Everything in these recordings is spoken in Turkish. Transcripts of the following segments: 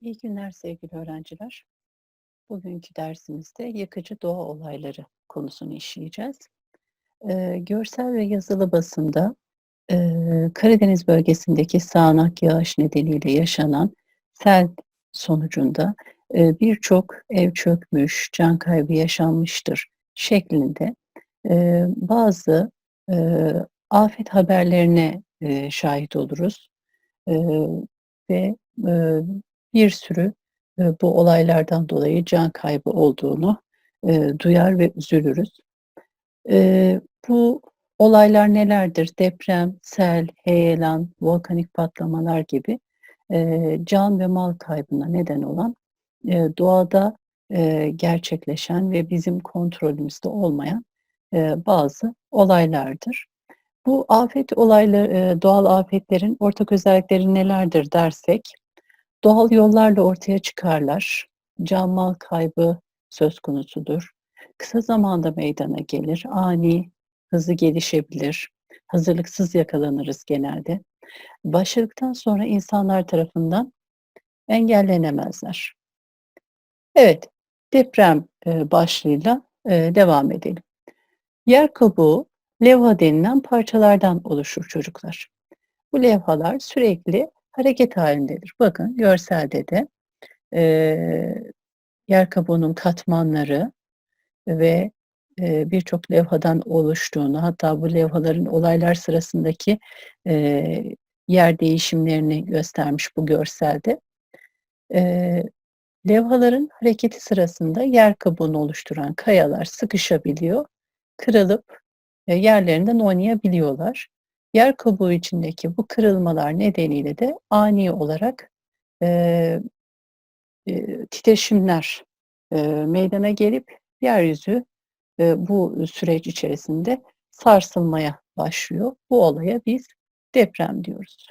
İyi günler sevgili öğrenciler. Bugünkü dersimizde yakıcı doğa olayları konusunu işleyeceğiz. Eee, görsel ve yazılı basında eee, Karadeniz bölgesindeki sağanak yağış nedeniyle yaşanan sel sonucunda eee, birçok ev çökmüş, can kaybı yaşanmıştır şeklinde eee, bazı eee, afet haberlerine eee, şahit oluruz. Eee, ve eee, bir sürü eee, bu olaylardan dolayı can kaybı olduğunu eee, duyar ve üzülürüz. Eee, bu olaylar nelerdir? Deprem, sel, heyelan, volkanik patlamalar gibi can ve mal kaybına neden olan doğada gerçekleşen ve bizim kontrolümüzde olmayan bazı olaylardır. Bu afet olayları, doğal afetlerin ortak özellikleri nelerdir dersek, doğal yollarla ortaya çıkarlar, can mal kaybı söz konusudur, kısa zamanda meydana gelir, ani, hızlı gelişebilir, hazırlıksız yakalanırız genelde. Başladıktan sonra insanlar tarafından engellenemezler. Evet, deprem eee, başlığıyla eee, devam edelim. Yer kabuğu levha denilen parçalardan oluşur çocuklar. Bu levhalar sürekli hareket halindedir. Bakın görselde de eee, yer kabuğunun katmanları ve eee, birçok levhadan oluştuğunu, hatta bu levhaların olaylar sırasındaki eee, yer değişimlerini göstermiş bu görselde. Eee, levhaların hareketi sırasında yer kabuğunu oluşturan kayalar sıkışabiliyor, kırılıp eee, yerlerinden oynayabiliyorlar. Yer kabuğu içindeki bu kırılmalar nedeniyle de ani olarak eee, eee, titreşimler eee, meydana gelip yeryüzü eee, bu süreç içerisinde sarsılmaya başlıyor. Bu olaya biz deprem diyoruz.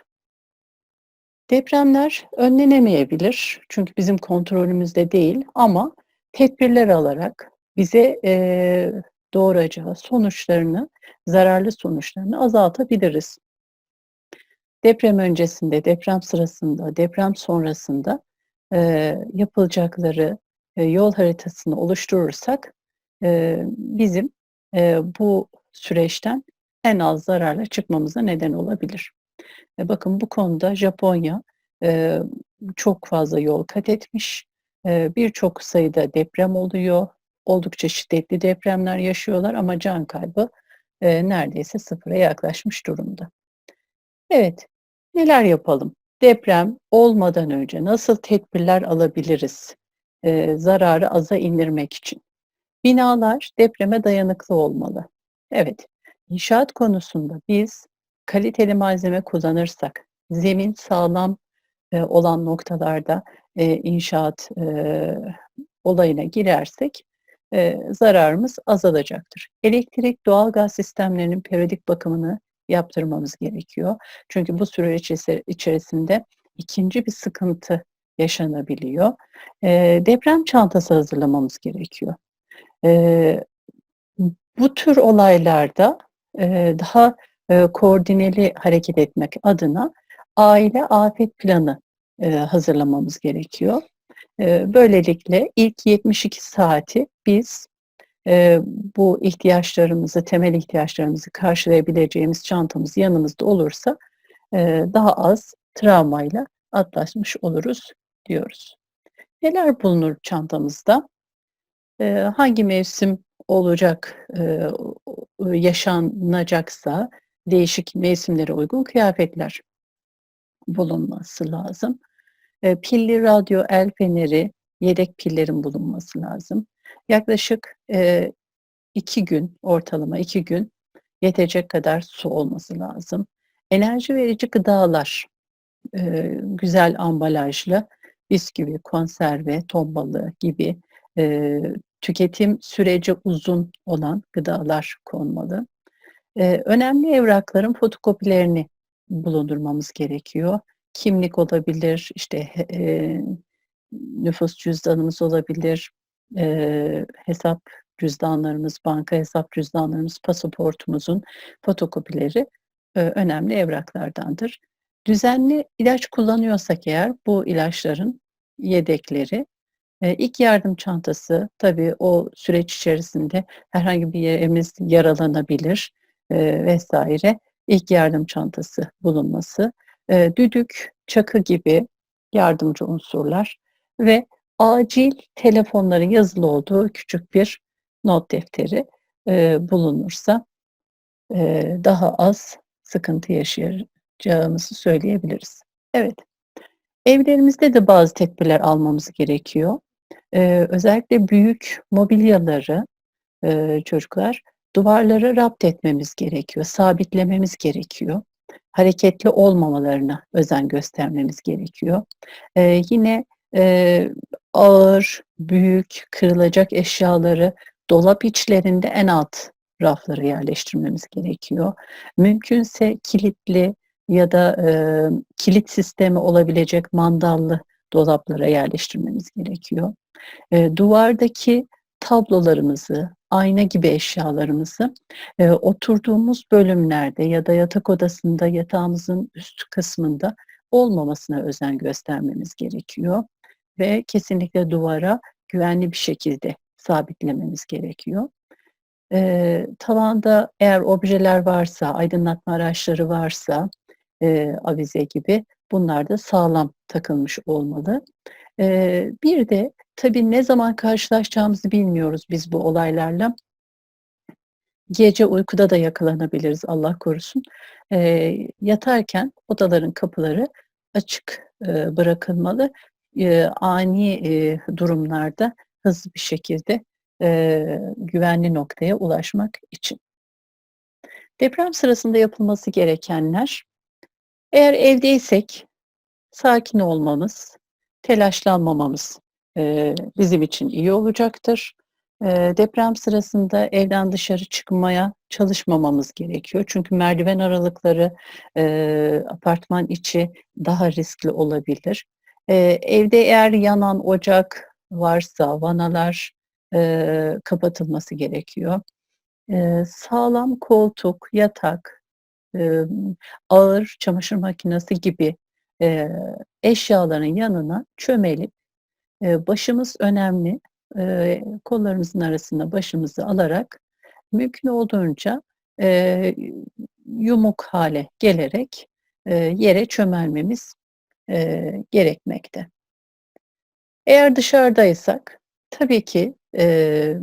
Depremler önlenemeyebilir çünkü bizim kontrolümüzde değil ama tedbirler alarak bize eee, doğuracağı sonuçlarını, zararlı sonuçlarını azaltabiliriz. Deprem öncesinde, deprem sırasında, deprem sonrasında eee, yapılacakları eee, yol haritasını oluşturursak eee, bizim eee, bu süreçten en az zararla çıkmamıza neden olabilir. E, bakın bu konuda Japonya eee, çok fazla yol kat etmiş. Eee, birçok sayıda deprem oluyor. Oldukça şiddetli depremler yaşıyorlar ama can kaybı eee, neredeyse sıfıra yaklaşmış durumda. Evet, neler yapalım? Deprem olmadan önce nasıl tedbirler alabiliriz, eee, zararı aza indirmek için? Binalar depreme dayanıklı olmalı. Evet, inşaat konusunda biz kaliteli malzeme kullanırsak, zemin sağlam eee, olan noktalarda eee, inşaat eee, olayına girersek eee, zararımız azalacaktır. Elektrik, doğalgaz sistemlerinin periyodik bakımını yaptırmamız gerekiyor. Çünkü bu süre içesi içerisinde ikinci bir sıkıntı yaşanabiliyor. Eee, deprem çantası hazırlamamız gerekiyor. Eee, bu tür olaylarda eee, daha eee, koordineli hareket etmek adına aile afet planı eee, hazırlamamız gerekiyor. Eee, böylelikle ilk 72 saati biz eee, bu ihtiyaçlarımızı, temel ihtiyaçlarımızı karşılayabileceğimiz çantamız yanımızda olursa eee, daha az travmayla atlatmış oluruz diyoruz. Neler bulunur çantamızda? Eee, hangi mevsim olacak, yaşanacaksa değişik mevsimlere uygun kıyafetler bulunması lazım. Eee, pilli radyo, el feneri, yedek pillerin bulunması lazım. Yaklaşık eee, 2 gün, ortalama 2 gün yetecek kadar su olması lazım. Enerji verici gıdalar, eee, güzel ambalajlı bisküvi, konserve, ton balığı gibi eee, tüketim süreci uzun olan gıdalar konmalı. Eee, önemli evrakların fotokopilerini bulundurmamız gerekiyor. Kimlik olabilir, işte, eee, nüfus cüzdanımız olabilir, eee, hesap cüzdanlarımız, banka hesap cüzdanlarımız, pasaportumuzun fotokopileri eee, önemli evraklardandır. Düzenli ilaç kullanıyorsak eğer bu ilaçların yedekleri, eee, ilk yardım çantası, tabii o süreç içerisinde herhangi bir yerimiz yaralanabilir, eee, vs. İlk yardım çantası bulunması, eee, düdük, çakı gibi yardımcı unsurlar ve acil telefonların yazılı olduğu küçük bir not defteri, eee, bulunursa, eee, daha az sıkıntı yaşayacağımızı söyleyebiliriz. Evet, evlerimizde de bazı tedbirler almamız gerekiyor. Eee, özellikle büyük mobilyaları, eee, çocuklar, duvarlara raptetmemiz gerekiyor, sabitlememiz gerekiyor. Hareketli olmamalarına özen göstermemiz gerekiyor. Eee, yine, eee, ağır, büyük, kırılacak eşyaları dolap içlerinde en alt raflara yerleştirmemiz gerekiyor. Mümkünse kilitli ya da, eee, kilit sistemi olabilecek mandallı dolaplara yerleştirmemiz gerekiyor. Eee, duvardaki tablolarımızı, ayna gibi eşyalarımızı, eee, oturduğumuz bölümlerde ya da yatak odasında yatağımızın üst kısmında olmamasına özen göstermemiz gerekiyor ve kesinlikle duvara güvenli bir şekilde sabitlememiz gerekiyor. Eee, tavanda eğer objeler varsa, aydınlatma araçları varsa, eee, avize gibi bunlar da sağlam takılmış olmalı. Eee, bir de tabii ne zaman karşılaşacağımızı bilmiyoruz biz bu olaylarla. Gece uykuda da yakalanabiliriz, Allah korusun. Eee, yatarken odaların kapıları açık, eee, bırakılmalı. Eee, ani, eee, durumlarda hızlı bir şekilde, eee, güvenli noktaya ulaşmak için. Deprem sırasında yapılması gerekenler: Eğer evdeysek sakin olmamız, telaşlanmamamız, eee, bizim için iyi olacaktır. Eee, deprem sırasında evden dışarı çıkmaya çalışmamamız gerekiyor. Çünkü merdiven aralıkları, eee, apartman içi daha riskli olabilir. Eee, evde eğer yanan ocak varsa vanalar, eee, kapatılması gerekiyor. Eee, sağlam koltuk, yatak, ağır çamaşır makinesi gibi, eşyaların yanına çömelip, başımız önemli, kollarımızın arasına başımızı alarak mümkün olduğunca, yumuk hâle gelerek, yere çömelmemiz, gerekmekte. Eğer dışarıdaysak tabii ki, ııı,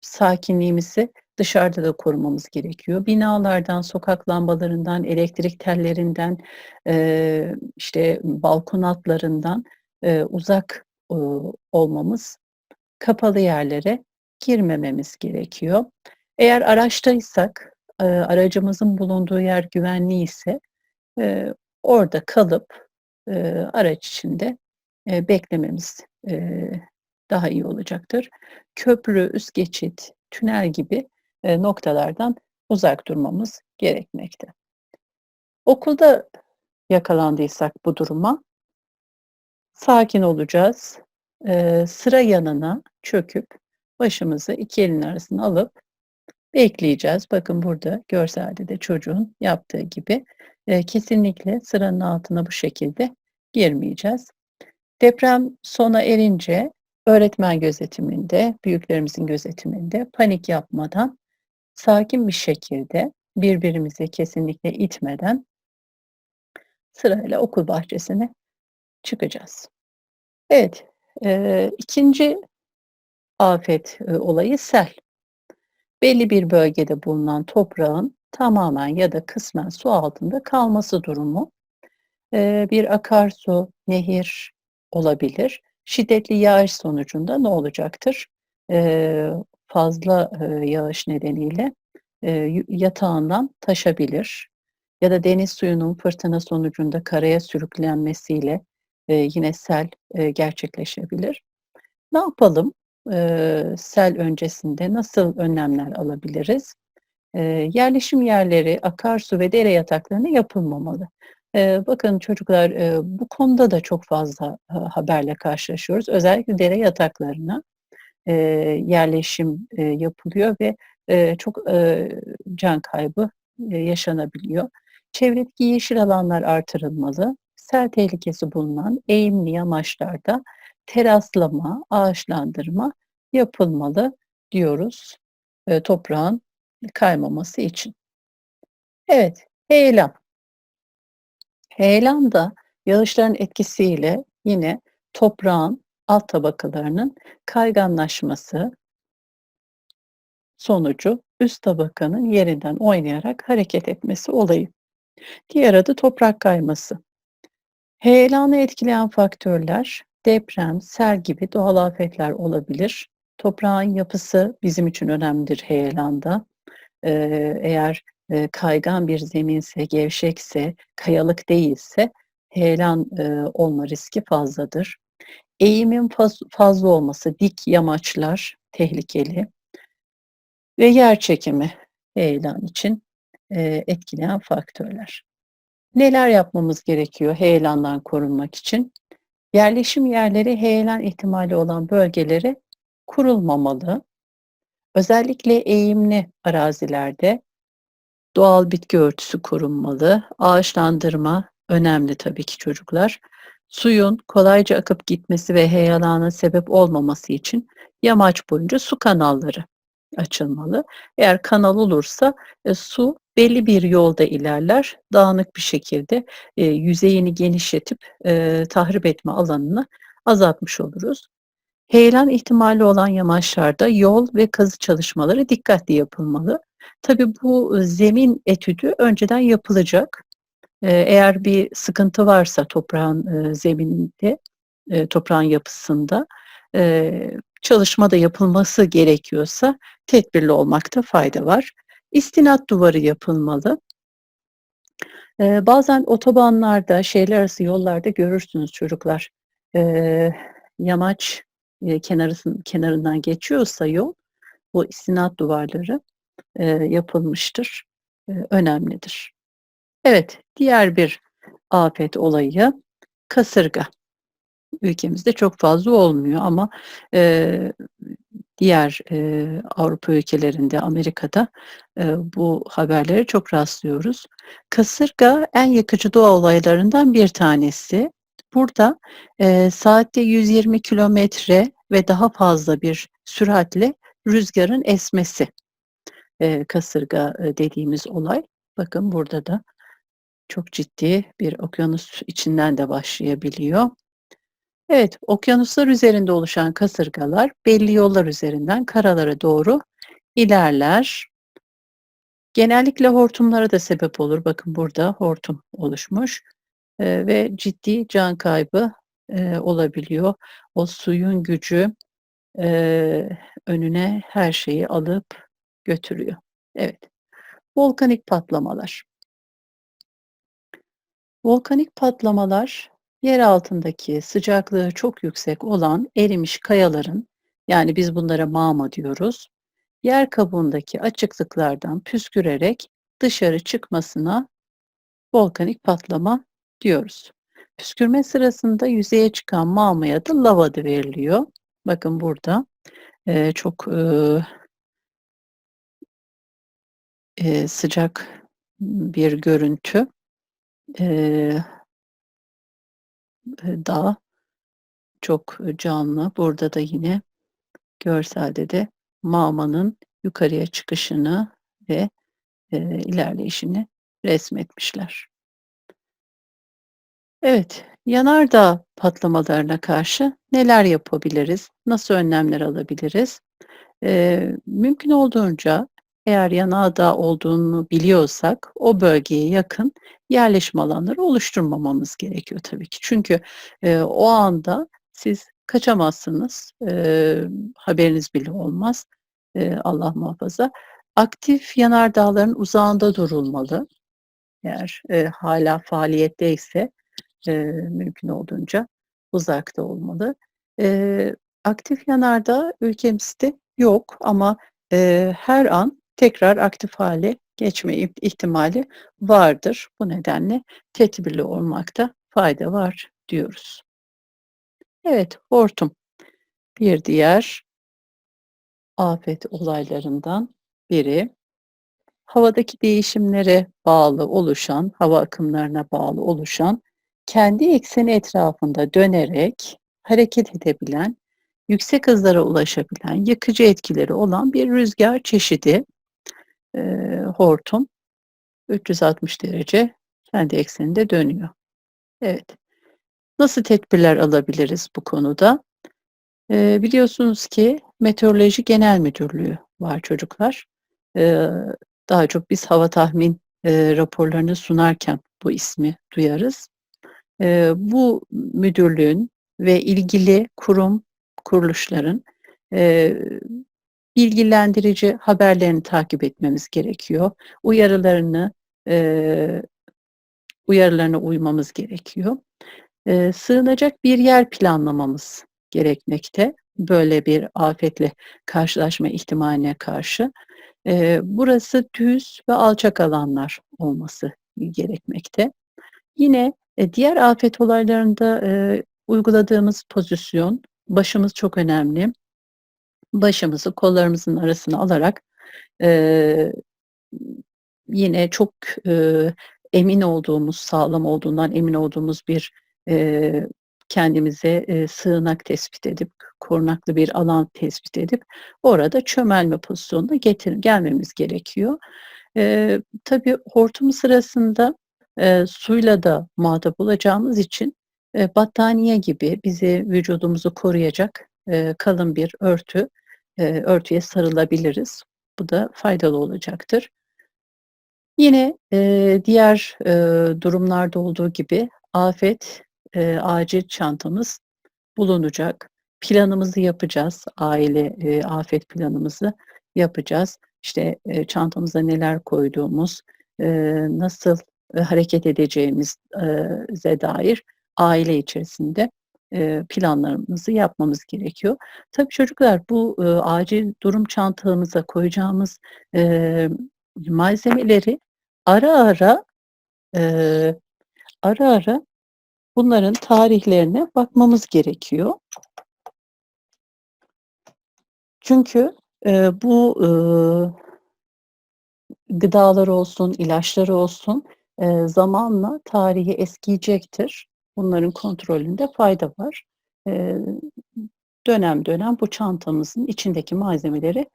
sakinliğimizi dışarıda da korumamız gerekiyor. Binalardan, sokak lambalarından, elektrik tellerinden, işte, balkon altlarından, uzak, olmamız, kapalı yerlere girmememiz gerekiyor. Eğer araçtaysak, aracımızın bulunduğu yer güvenliyse, eee, orada kalıp, araç içinde, beklememiz, daha iyi olacaktır. Köprü, üst geçit, tünel gibi, noktalardan uzak durmamız gerekmekte. Okulda yakalandıysak bu duruma sakin olacağız. Eee, sıra yanına çöküp başımızı 2 elin arasına alıp bekleyeceğiz. Bakın burada görselde de çocuğun yaptığı gibi, eee, kesinlikle sıranın altına bu şekilde girmeyeceğiz. Deprem sona erince öğretmen gözetiminde, büyüklerimizin gözetiminde panik yapmadan, sakin bir şekilde, birbirimizi kesinlikle itmeden sırayla okul bahçesine çıkacağız. Evet, eee, 2'nci afet, eee, olayı sel. Belli bir bölgede bulunan toprağın tamamen ya da kısmen su altında kalması durumu. Eee, bir akarsu, nehir olabilir. Şiddetli yağış sonucunda ne olacaktır? Eee, fazla, yağış nedeniyle, yatağından taşabilir ya da deniz suyunun fırtına sonucunda karaya sürüklenmesiyle, yine sel, gerçekleşebilir. Ne yapalım? Sel öncesinde nasıl önlemler alabiliriz? Yerleşim yerleri, akarsu ve dere yataklarına yapılmamalı. Eee, bakın çocuklar, bu konuda da çok fazla ha haberle karşılaşıyoruz. Özellikle dere yataklarına, eee, yerleşim, eee, yapılıyor ve, eee, çok, eee, can kaybı, eee, yaşanabiliyor. Çevredeki yeşil alanlar artırılmalı. sel tehlikesi bulunan eğimli yamaçlarda teraslama, ağaçlandırma yapılmalı diyoruz, eee, toprağın kaymaması için. Evet, heyelan. Heyelan da yağışların etkisiyle yine toprağın alt tabakalarının kayganlaşması sonucu üst tabakanın yerinden oynayarak hareket etmesi olayı. Diğer adı toprak kayması. Heyelanı etkileyen faktörler deprem, sel gibi doğal afetler olabilir. Toprağın yapısı bizim için önemlidir heyelanda. Eee, eğer, eee, kaygan bir zeminse, gevşekse, kayalık değilse heyelan, eee, olma riski fazladır. Eğimin faz fazla olması, dik yamaçlar tehlikeli ve yer çekimi heyelan için, eee, etkileyen faktörler. Neler yapmamız gerekiyor heyelandan korunmak için? Yerleşim yerleri heyelan ihtimali olan bölgelere kurulmamalı. Özellikle eğimli arazilerde doğal bitki örtüsü korunmalı. Ağaçlandırma önemli tabii ki çocuklar. Suyun kolayca akıp gitmesi ve heyelana sebep olmaması için yamaç boyunca su kanalları açılmalı. Eğer kanal olursa, eee, su belli bir yolda ilerler, dağınık bir şekilde, eee, yüzeyini genişletip, eee, tahrip etme alanını azaltmış oluruz. Heyelan ihtimali olan yamaçlarda yol ve kazı çalışmaları dikkatli yapılmalı. Tabii bu zemin etüdü önceden yapılacak. Eee, eğer bir sıkıntı varsa toprağın, eee, zemininde, eee, toprağın yapısında, eee, çalışma da yapılması gerekiyorsa tedbirli olmakta fayda var. İstinat duvarı yapılmalı. Bazen otobanlarda, şehirler arası yollarda görürsünüz çocuklar. Yamaç, kenarısın kenarından geçiyorsa yol, bu istinat duvarları, yapılmıştır. Önemlidir. Evet, diğer bir afet olayı kasırga. Ülkemizde çok fazla olmuyor ama, eee, diğer, eee, Avrupa ülkelerinde, Amerika'da, eee, bu haberlere çok rastlıyoruz. Kasırga en yakıcı doğa olaylarından bir tanesi. Burada, eee, saatte 120 kilometre ve daha fazla bir süratle rüzgarın esmesi, eee, kasırga, eee, dediğimiz olay. Bakın burada da çok ciddi bir okyanus içinden de başlayabiliyor. Evet, okyanuslar üzerinde oluşan kasırgalar belli yollar üzerinden karalara doğru ilerler. Genellikle hortumlara da sebep olur. Bakın burada hortum oluşmuş, eee, ve ciddi can kaybı, eee, olabiliyor. O suyun gücü, eee, önüne her şeyi alıp götürüyor. Evet, volkanik patlamalar. Volkanik patlamalar, yer altındaki sıcaklığı çok yüksek olan erimiş kayaların, yani biz bunlara mağma diyoruz, yer kabuğundaki açıklıklardan püskürerek dışarı çıkmasına volkanik patlama diyoruz. Püskürme sırasında yüzeye çıkan mağmaya da lava adı veriliyor. Bakın burada, eee, çok, eee, sıcak bir görüntü. Eee, dağ çok canlı. Burada da yine görselde de mağmanın yukarıya çıkışını ve, eee, ilerleyişini resmetmişler. Evet, yanardağ patlamalarına karşı neler yapabiliriz? Nasıl önlemler alabiliriz? Eee, mümkün olduğunca eğer yanardağ olduğunu biliyorsak o bölgeye yakın yerleşim alanları oluşturmamamız gerekiyor tabii ki. Çünkü, eee, o anda siz kaçamazsınız, eee, haberiniz bile olmaz, eee, Allah muhafaza. Aktif yanardağların uzağında durulmalı. Eğer, eee, hâlâ faaliyetteyse, eee, mümkün olduğunca uzakta olmalı. Eee, aktif yanardağ ülkemizde yok ama, eee, her an tekrar aktif hâle geçme ih ihtimali vardır. Bu nedenle tedbirli olmakta fayda var diyoruz. Evet, hortum bir diğer afet olaylarından biri. Havadaki değişimlere bağlı oluşan, hava akımlarına bağlı oluşan kendi ekseni etrafında dönerek hareket edebilen, yüksek hızlara ulaşabilen, yıkıcı etkileri olan bir rüzgar çeşidi. Eee, hortum 360 derece kendi ekseninde dönüyor. Evet. Nasıl tedbirler alabiliriz bu konuda? Eee, biliyorsunuz ki Meteoroloji Genel Müdürlüğü var çocuklar. Eee, daha çok biz hava tahmin, eee, raporlarını sunarken bu ismi duyarız. Eee, bu müdürlüğün ve ilgili kurum, kuruluşların, eee, bilgilendirici haberlerini takip etmemiz gerekiyor. Uyarılarını, eee, uyarılarına uymamız gerekiyor. Eee, sığınacak bir yer planlamamız gerekmekte, böyle bir afetle karşılaşma ihtimaline karşı. Eee, burası düz ve alçak alanlar olması gerekmekte. Yine, eee, diğer afet olaylarında, eee, uyguladığımız pozisyon, başımız çok önemli. Başımızı kollarımızın arasına alarak, eee, yine çok, eee, emin olduğumuz, sağlam olduğundan emin olduğumuz bir, eee, kendimize, eee, sığınak tespit edip, korunaklı bir alan tespit edip orada çömelme pozisyonuna getir gelmemiz gerekiyor. Eee, tabii hortum sırasında, eee, suyla da muhatap olacağımız için, eee, battaniye gibi bizi, vücudumuzu koruyacak, eee, kalın bir örtü, eee, örtüye sarılabiliriz. Bu da faydalı olacaktır. Yine, eee, diğer, eee, durumlarda olduğu gibi afet, eee, acil çantamız bulunacak. Planımızı yapacağız. Aile, eee, afet planımızı yapacağız. İşte, eee, çantamıza neler koyduğumuz, eee, nasıl, eee, hareket edeceğimiz eee, ze dair aile içerisinde, planlarımızı yapmamız gerekiyor. Tabii çocuklar bu, acil durum çantamıza koyacağımız, malzemeleri ara ara, ara ara bunların tarihlerine bakmamız gerekiyor. Çünkü, eee, bu, ııı gıdalar olsun, ilaçlar olsun, eee, zamanla tarihi eskiyecektir. Bunların kontrolünde fayda var. Eee, dönem dönem bu çantamızın içindeki malzemeleri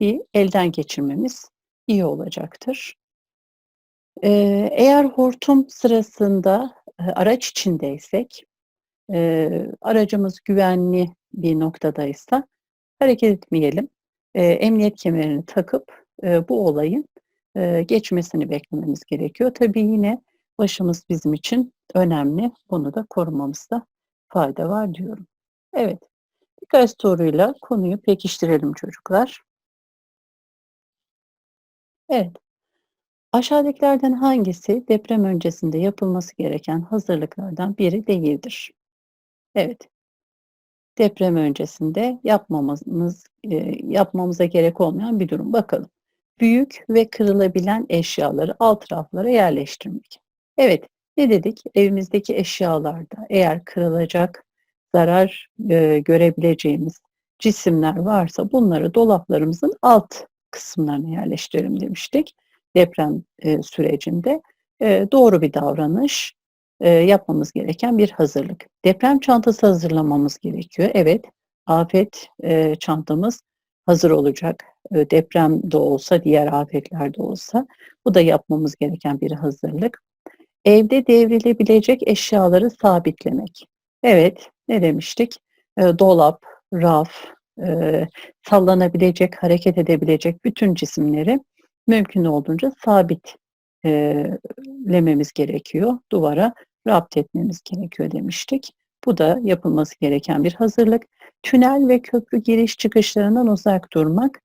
bir elden geçirmemiz iyi olacaktır. Eee, eğer hortum sırasında, eee, araç içindeysek, eee, aracımız güvenli bir noktadaysa hareket etmeyelim. Eee, emniyet kemerini takıp, eee, bu olayın, eee, geçmesini beklememiz gerekiyor. Tabii yine başımız bizim için önemli. Bunu da korumamızda fayda var diyorum. Evet, birkaç soruyla konuyu pekiştirelim çocuklar. Evet. Aşağıdakilerden hangisi deprem öncesinde yapılması gereken hazırlıklardan biri değildir? Evet. Deprem öncesinde yapmamamız eee, yapmamıza gerek olmayan bir durum. Bakalım. Büyük ve kırılabilen eşyaları alt raflara yerleştirmek. Evet, ne dedik? Evimizdeki eşyalarda eğer kırılacak, zarar, eee, görebileceğimiz cisimler varsa bunları dolaplarımızın alt kısımlarına yerleştirelim demiştik deprem, eee, sürecinde. Eee, doğru bir davranış, eee, yapmamız gereken bir hazırlık. Deprem çantası hazırlamamız gerekiyor. Evet, afet, eee, çantamız hazır olacak. Eee, deprem de olsa, diğer afetler de olsa bu da yapmamız gereken bir hazırlık. Evde devrilebilecek eşyaları sabitlemek. Evet, ne demiştik? Eee, dolap, raf, eee, sallanabilecek, hareket edebilecek bütün cisimleri mümkün olduğunca sabit eee, lememiz gerekiyor. Duvara rapt etmemiz gerekiyor demiştik. Bu da yapılması gereken bir hazırlık. Tünel ve köprü giriş çıkışlarından uzak durmak.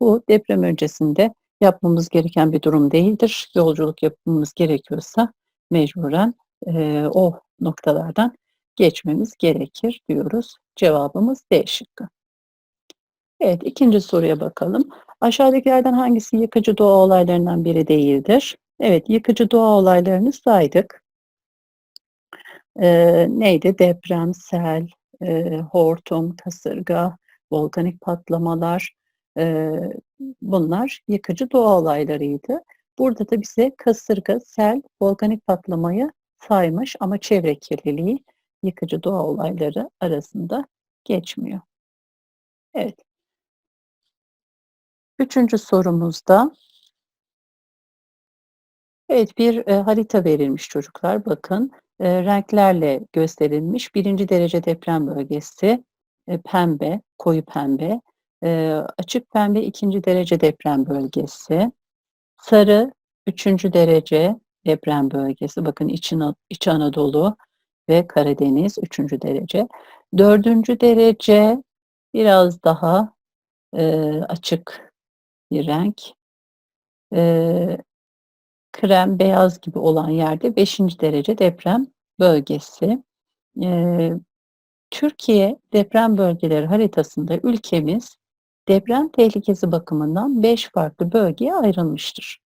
Bu deprem öncesinde yapmamız gereken bir durum değildir. Yolculuk yapmamız gerekiyorsa mecburen, eee, o noktalardan geçmemiz gerekir diyoruz. Cevabımız D şıkkı. Evet, 2'nci soruya bakalım. Aşağıdakilerden hangisi yıkıcı doğa olaylarından biri değildir? Evet, yıkıcı doğa olaylarını saydık. Eee, neydi? Deprem, sel, eee, hortum, kasırga, volkanik patlamalar, eee, bunlar yıkıcı doğa olaylarıydı. Burada da bize kasırga, sel, volkanik patlamayı saymış ama çevre kirliliği yıkıcı doğa olayları arasında geçmiyor. Evet. Üçüncü sorumuzda Evet, bir, eee, harita verilmiş çocuklar. Bakın, eee, renklerle gösterilmiş. 1. derece deprem bölgesi, eee, pembe, koyu pembe. Eee, açık pembe 2. derece deprem bölgesi. Sarı 3. derece deprem bölgesi. Bakın İç İç Anadolu ve Karadeniz 3. derece. 4. derece biraz daha, eee, açık bir renk. Eee, krem, beyaz gibi olan yerde 5. derece deprem bölgesi. Eee, Türkiye deprem bölgeleri haritasında ülkemiz deprem tehlikesi bakımından 5 farklı bölgeye ayrılmıştır.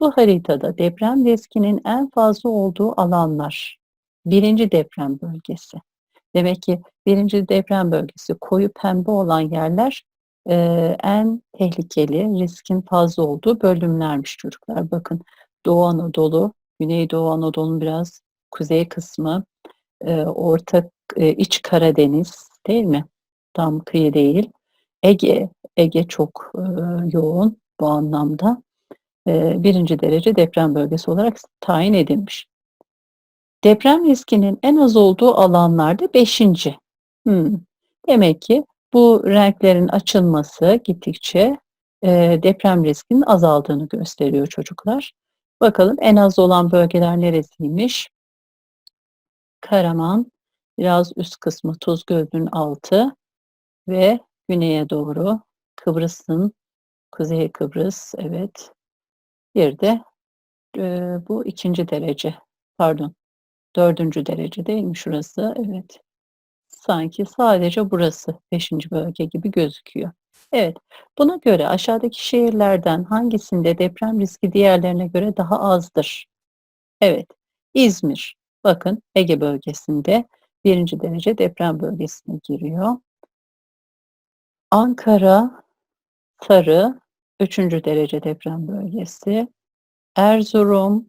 Bu haritada deprem riskinin en fazla olduğu alanlar 1. deprem bölgesi. Demek ki 1. deprem bölgesi koyu pembe olan yerler, eee, en tehlikeli, riskin fazla olduğu bölümlermiş çocuklar. Bakın Doğu Anadolu, Güneydoğu Anadolu'nun biraz kuzey kısmı, eee, Orta eee, İç Karadeniz, değil mi? Tam kıyı değil. Ege, Ege çok, ııı, yoğun bu anlamda. Eee, 1. derece deprem bölgesi olarak tayin edilmiş. Deprem riskinin en az olduğu alanlarda 5'inci. Hımm. Demek ki bu renklerin açılması gittikçe, eee, deprem riskinin azaldığını gösteriyor çocuklar. Bakalım en az olan bölgeler neresiymiş? Karaman, biraz üst kısmı Tuz Gölü'nün altı ve güneye doğru Kıbrıs'ın, Kuzey Kıbrıs, evet. Bir de, eee, bu 2. derece, pardon 4. derece değil mi şurası? Evet. Sanki sadece burası 5'inci bölge gibi gözüküyor. Evet, buna göre aşağıdaki şehirlerden hangisinde deprem riski diğerlerine göre daha azdır? Evet, İzmir. Bakın Ege bölgesinde 1. derece deprem bölgesine giriyor. Ankara, sarı, 3. derece deprem bölgesi. Erzurum,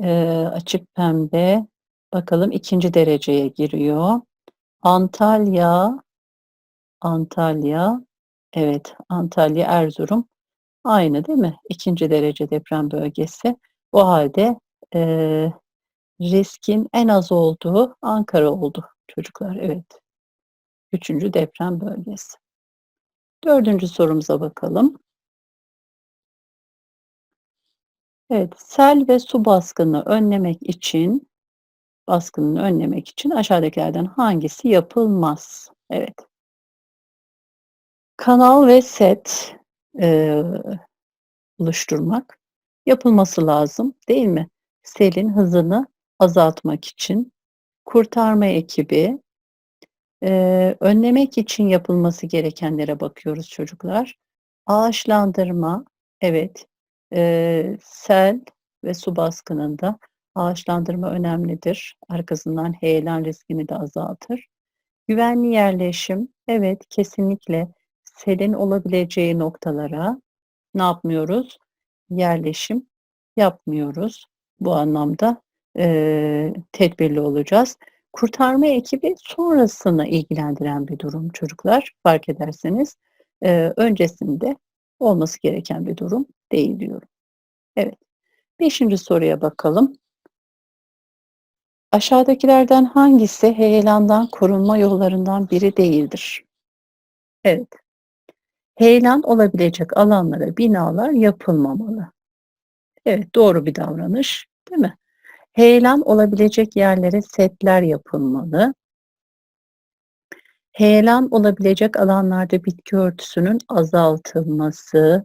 eee, açık pembe, bakalım 2. dereceye giriyor. Antalya, Antalya, evet, Antalya, Erzurum aynı değil mi? 2. derece deprem bölgesi. O hâlde, eee, riskin en az olduğu Ankara oldu çocuklar, evet. 3. deprem bölgesi. 4. sorumuza bakalım. Evet, sel ve su baskını önlemek için baskınını önlemek için aşağıdakilerden hangisi yapılmaz? Evet. Kanal ve set, eee, oluşturmak yapılması lazım, değil mi? Selin hızını azaltmak için. Kurtarma ekibi, eee, önlemek için yapılması gerekenlere bakıyoruz çocuklar. Ağaçlandırma, evet, eee, sel ve su baskınında ağaçlandırma önemlidir. Arkasından heyelan riskini de azaltır. Güvenli yerleşim, evet, kesinlikle selin olabileceği noktalara ne yapmıyoruz? Yerleşim yapmıyoruz. Bu anlamda, eee, tedbirli olacağız. Kurtarma ekibi sonrasını ilgilendiren bir durum çocuklar, fark ederseniz. Eee, öncesinde olması gereken bir durum değil diyorum. Evet, 5. soruya bakalım. Aşağıdakilerden hangisi heyelandan korunma yollarından biri değildir? Evet. Heyelan olabilecek alanlara binalar yapılmamalı. Evet, doğru bir davranış, değil mi? Heyelan olabilecek yerlere setler yapılmalı. Heyelan olabilecek alanlarda bitki örtüsünün azaltılması,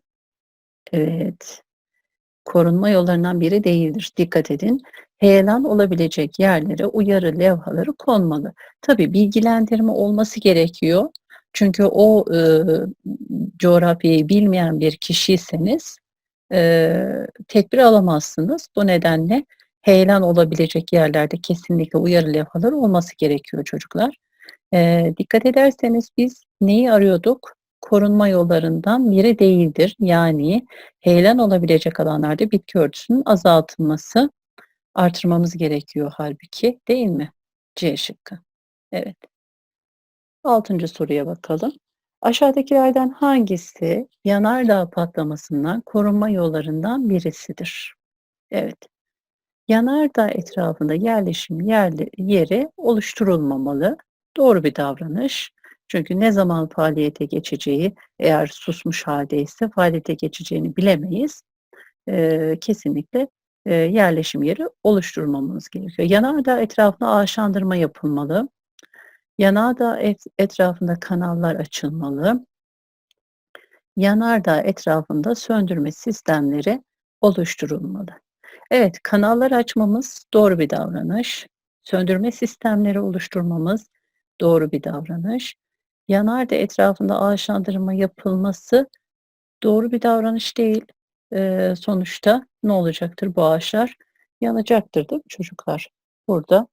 evet, korunma yollarından biri değildir. Dikkat edin. Heyelan olabilecek yerlere uyarı levhaları konmalı. Tabii bilgilendirme olması gerekiyor. Çünkü o, ııı, coğrafyayı bilmeyen bir kişiyseniz, eee, tedbir alamazsınız. Bu nedenle heyelan olabilecek yerlerde kesinlikle uyarı levhaları olması gerekiyor çocuklar. Eee, dikkat ederseniz biz neyi arıyorduk? Korunma yollarından biri değildir. Yani heyelan olabilecek alanlarda bitki örtüsünün azaltılması. artırmamız gerekiyor hâlbuki, değil mi? C şıkkı. Evet. 6. soruya bakalım. Aşağıdakilerden hangisi yanardağ patlamasından korunma yollarından birisidir? Evet. Yanardağ etrafında yerleşim yerli yeri oluşturulmamalı. Doğru bir davranış. Çünkü ne zaman faaliyete geçeceği, eğer susmuş hâldeyse faaliyete geçeceğini bilemeyiz. Eee, kesinlikle, eee, yerleşim yeri oluşturmamamız gerekiyor. Yanardağ etrafına ağaçlandırma yapılmalı. Yanardağ et etrafında kanallar açılmalı. Yanardağ etrafında söndürme sistemleri oluşturulmalı. Evet, kanallar açmamız doğru bir davranış. Söndürme sistemleri oluşturmamız doğru bir davranış. Yanardağ etrafında ağaçlandırma yapılması doğru bir davranış değil. Eee, sonuçta ne olacaktır? Bu ağaçlar yanacaktır, değil mi çocuklar? Burada,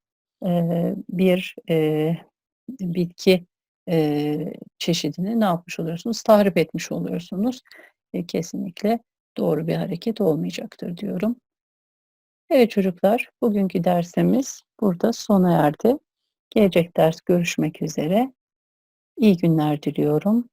eee, bir, eee, bitki, eee, çeşidini ne yapmış oluyorsunuz? Tahrip etmiş oluyorsunuz. Eee, kesinlikle doğru bir hareket olmayacaktır diyorum. Evet çocuklar, bugünkü dersimiz burada sona erdi. Gelecek ders görüşmek üzere. İyi günler diliyorum.